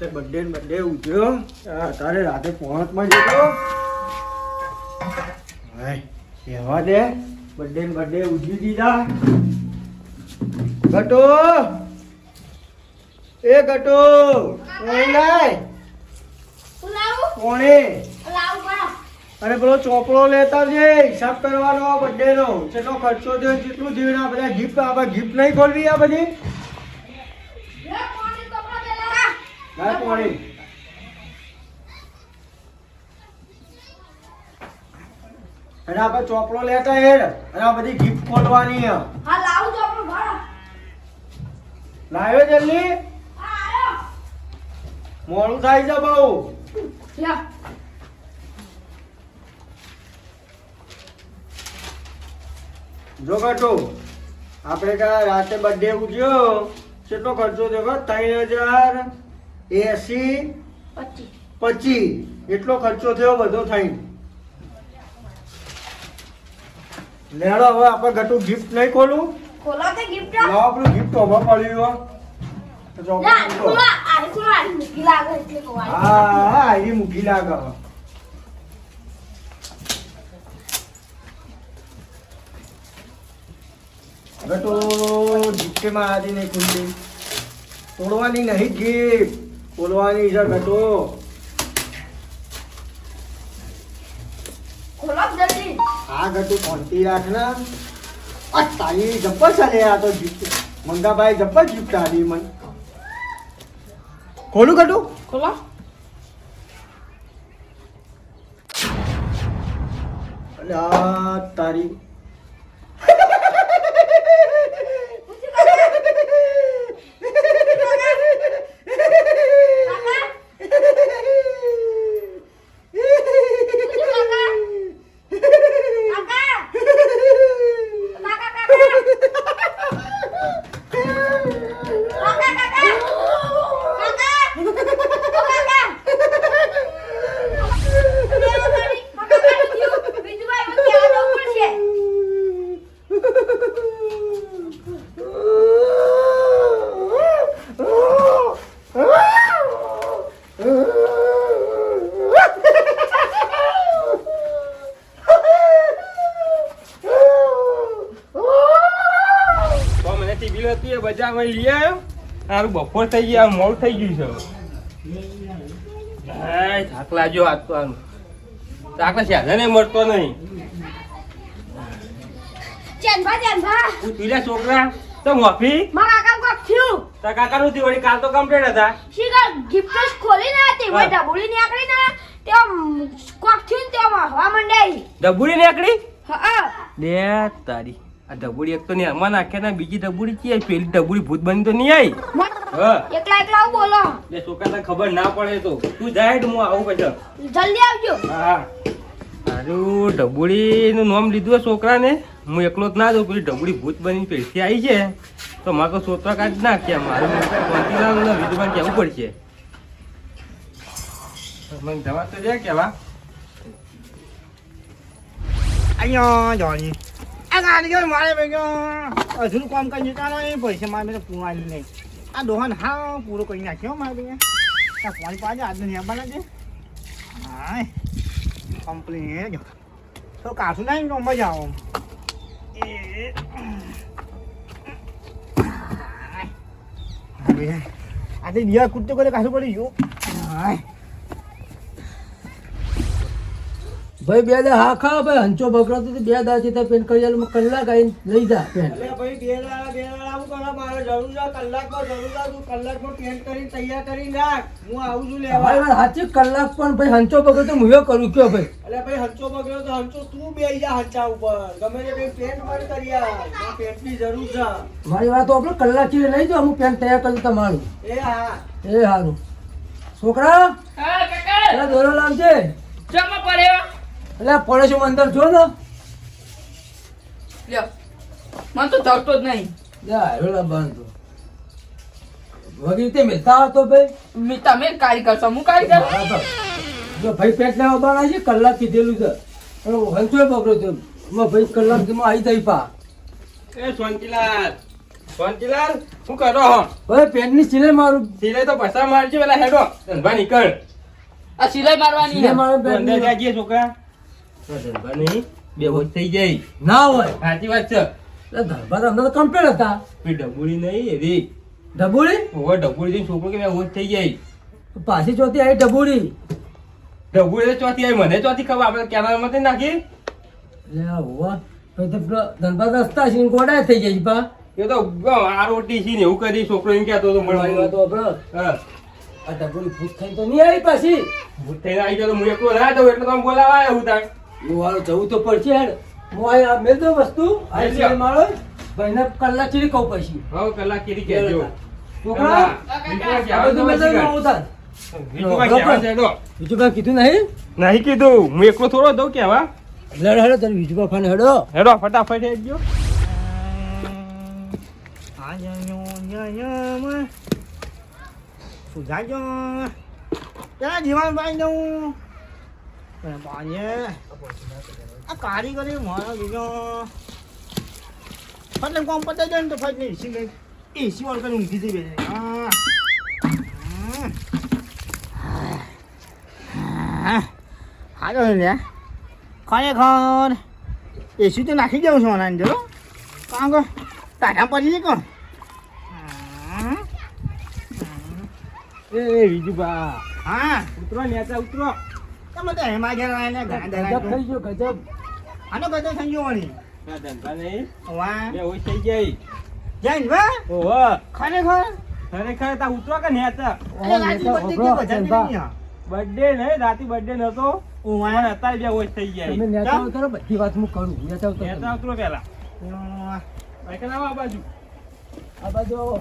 તે birthday birthday ઉજ્યો તારે રાતે પહોંચમાં જતો કહેવા દે બર્થડે બર્થડે ઉજવી દીધા. ગટો! એ ગટો! કોણે? અને પેલો ચોપડો લેતા જે હિસાબ કરવાનો બર્થડે નો. કેટલો ખર્ચો થયો કેટલું થયું ને આ બધા ગિફ્ટ આ ગિફ્ટ નહીં ખોલવી આ બધી. લાય કોણી? અને આપણે ચોપડો લેતા હેડ. અને આ બધી ગિફ્ટ ખોલવાની હે. લાવ્યો જલ્દી? મોડું થાય છે બહુ. જો કટુ આપણે કા રાતે બર્થડે ઉજ્યો કેટલો ખર્ચો થયો ત્રણ હજાર. એસી પચી એટલો ખર્ચો થયો બધો થઈ લેડો હવે આપણે ગટુ ગિફ્ટ નહીં ખોલું? લાવો આપણું ગિફ્ટ હવે પડ્યું હો. ચોપડો મૂકો. હા હા એ મૂકી લાગે. હવે. હવે તો આજી નહીં ખુલતી તોડવાની નહીં ગીફ ખોલવાની છે ઘટો આ ઘટુ શાંતિ રાખ આ તારી જબ્બર ચાલે આ તો મંગાભાઈ જબ્બર જીપતા આલી મન. ખોલું ઘટુ? અલે આ તારી એ લઈ આવ્યો તારું બપોર થઈ ગયા મોડ થઈ ગયું છે હાય, થાક લાગ્યો આજ તો આનું થાકલા સાધને મળતો નહીં. હું તીલા છોકરા? તો મોફી તારા કાકાનું થી વળી કાલ તો કમ્પ્લેટ હતા. ડબુડી નીકળી લે તારી. આ ડબુડી એક તો ને એમાં નાખે ને બીજી ડબુડી ચી આવી? પેલી ડબુડી ભૂત બની તો નહીં આવી? હા. એકલા એકલા બોલો. એટલે છોકરા તને ખબર ના પડે તો. તું જાય હું આવું પછી. જલ્દી આવજો. હા. સારું ડબુડી નું નામ લીધું છોકરાને? હું એકલો જ ના દઉં પેલી ડબુડી ભૂત બની પેલથી આવી છે. તો મારે તો સોતરા જ નાખ્યા મારું શાંતિલાલ વિધવાન કહેવું પડશે? મને દવા તો જાય કેવા અહીંયા જોની. આ ગાડી જો મારે ભેગો અધૂરું કામ જતા નહીં પૈસા મારે તો પૂરાય નહીં. આ દોહન હા પૂરો કરી નાખ્યો મારે આ પાણી પાડે આજનો નિયમ બને છે હાય કમ્પ્લેન તો કાશું નહીં તો મજા આવો આજે દિયા કૂદતો કરે કાશું પડી ગયું. હાય. ભાઈ બે દા હા ખા ભાઈ હંચો બગડો તો બે દા છે પેન કરી આલું કલાક આવીને લઈ જા પેન. ભાઈ બે દાડા બે દાડા આવું કરો મારે જરૂર છે કલાકમાં જરૂર છે તું કલાકમાં પેન કરી તૈયાર કરી નાખ. હું આવું છું લેવા. વાત સાચી કલાક પણ ભાઈ હંચો બગડો તો હું કરું કયો ભાઈ? એટલે ભાઈ હંચો બગડ્યો તો હંચો તું બે જા હંચા ઉપર. ગમે તે ભાઈ પણ કરી આવ મને જરૂર છે. મારી વાત તો આપણે કલાકથી લઈ જાઓ હું પેન તૈયાર કરું તમારું. એ હા. એ હારું. છોકરા પેલા દોરો લાવજે. એટલે પડોશી અંદર જો ને. મને તો ધરતો જ નહીં. જા બંધ બાંધો. વગી તે મેલતા હતો ભાઈ. મી- તમે કારીગર છો હું કારીગર જો ભાઈ પેટ લેવા બાના છે કલાક કીધેલું છે. હંચો છે ભાઈ કલાકમાં આવી જાય પા. એ શાંતિલાલ શાંતિલાલ શું કરો હો? હવે સિલાઈ મારું. સિલાઈ તો પૈસા મારજો પેલા હેડો. ધનભા નીકળ. આ સિલાઈ મારવાની સિલાઈ છે. અંદર પેનની- છોકરા? તો નહીં બે હોશ થઈ જાય. ના હોય. સાચી વાત છે. એટલે ધર્મા તો તો કમ્પ્લેટ હતા. ડબુડી નહીં એવી ડબુડી? ઓવર ડબુડી જોઈને છોકરો કે બે હોશ થઈ જાય. પાછી ચોથી આવી ડબુડી. ડબુડી તો ચોથી આવી મને ચોથી ખબર આપણે કેનાલમાં તો નાખી. તો પેલો રસ્તા છે ને ગોડાય થઈ જાય પા એ તો આ રોટી છે ને એવું કરી છોકરો એમ કહેતો હતો મળવાની વાત. હા. આ ડબુડી ભૂત થઈને તો નહીં આવી પાછી. ભૂત થઈને આવી ગયો તો હું એકલો ના જાઉં એટલે તમે બોલાવા આવ્યા હું તાણ હારું જવું તો પડશે હેડ હું આ આ મેલ દઉં વસ્તુ આ મેલ મારો ભાઈને કલાક ચીરી કહું પછી હા કલાક ચીરી કહેજો છોકરા બીજું આ બધું મેલ હું છે કીધું નહીં નહીં કીધું હું એકલો થોડો દઉં કેવા હેડો હેડો તારે બીજું બાફાને હેડો હેડો ફટાફટ હેડજો સુધાજો ત્યાં ક્યાં ભાઈ દઉં બાજે આ કારીગરી મારો બીજો ફટલે કોમ પતાઈ જાય ને તો ફટ નહીં એસી ગઈ એસી વાળું કરીને ઊંઘી જઈ બેસે હાલો લે ખરેખર એસી તો નાખી દઉં છું આના અંદર કાં કો ટાટા પડી કો એ વિજુબા હા ઉતરો નેતા ઉતરો તમે તો એમાં ઘેર ગજબ થઈ ગયો ગજબ. આનો કદો થઈ વળી. ધંધા નહીં. વાહ. બે ઓય થઈ જાય જૈન વા ઓહો. ખરેખર? ખરેખર તા ઉતરો કે નેતા અરે રાજી બધી કે બધા બર્થડે નહીં રાતી બર્થડે નતો અત્યારે બે થઈ જાય તમે નેતા ઉતારો બધી વાત હું કરું. નેતા નેતા ઉતરો પેલા આ બાજુ. આ બાજુ આવો.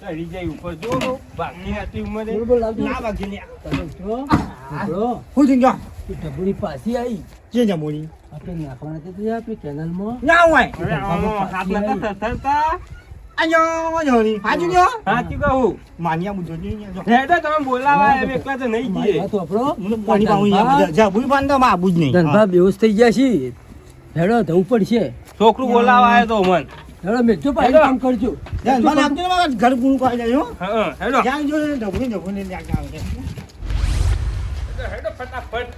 ચડી ઉપર. જો બાકી હતી ઉંમરે બોલ બોલ લાવજો. ના બાકી ને તમે ઉતરો ઉતરો. હું થઈ ગયો ઈ પાછી આવી જે જે આપણે નાખવાના તો ત્યાં આપણી કેનાલમાં ના હોય. હવે હાથ નતા થરથરતા આયો જોની હાજુ ગયો સાચું કહું. માનિયા મુજો ની હેડો તમે બોલાવા એમ એકલા તો નહીં જઈએ. વાત વાપરો. પાણી પાઉં જા જા ભૂઈ બાંધો માં આબુ જ નહીં. ધનભા બેહોશ થઈ ગયા છે હેડો ધવું પડશે. છોકરું બોલાવા આવ્યો તો મન. હેડો મેજો ભાઈ. કામ કરજો ધ્યાન મને આપજો ને મારા ઘર ગુણ કોઈ જાય હો હા હેલો ધ્યાન જો ને ઢબુની ઢબુની ત્યાં આવે છે હેડો ફટાફટ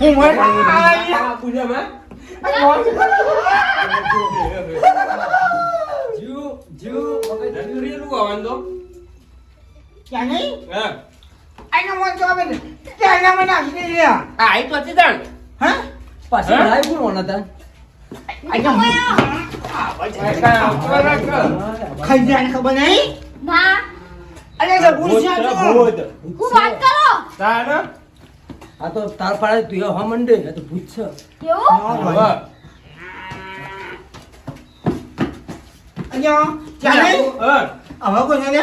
હું મર આ પૂજામાં જીવ જીવ મગજ જરૂરી નું આવવાનું તો ક્યાં નહીં? હા. આઈનો મન તો આવે ક્યાં ના મને નાખી દે આ આઈ તો હતી તાણ. હા? પાછી? લાઈ કોણ હોના ખાઈ જાય ખબર નહીં ના. અરે તો ભૂલ તો. હું વાત કરો? તાણ? આ તો તાર પાડે તું હા મંડે આ તો ભૂત છે. એવું? અહીંયા હવે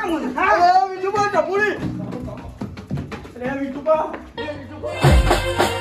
એ વિજુબા ચપુડી રે વિજુબા રે વિજુબા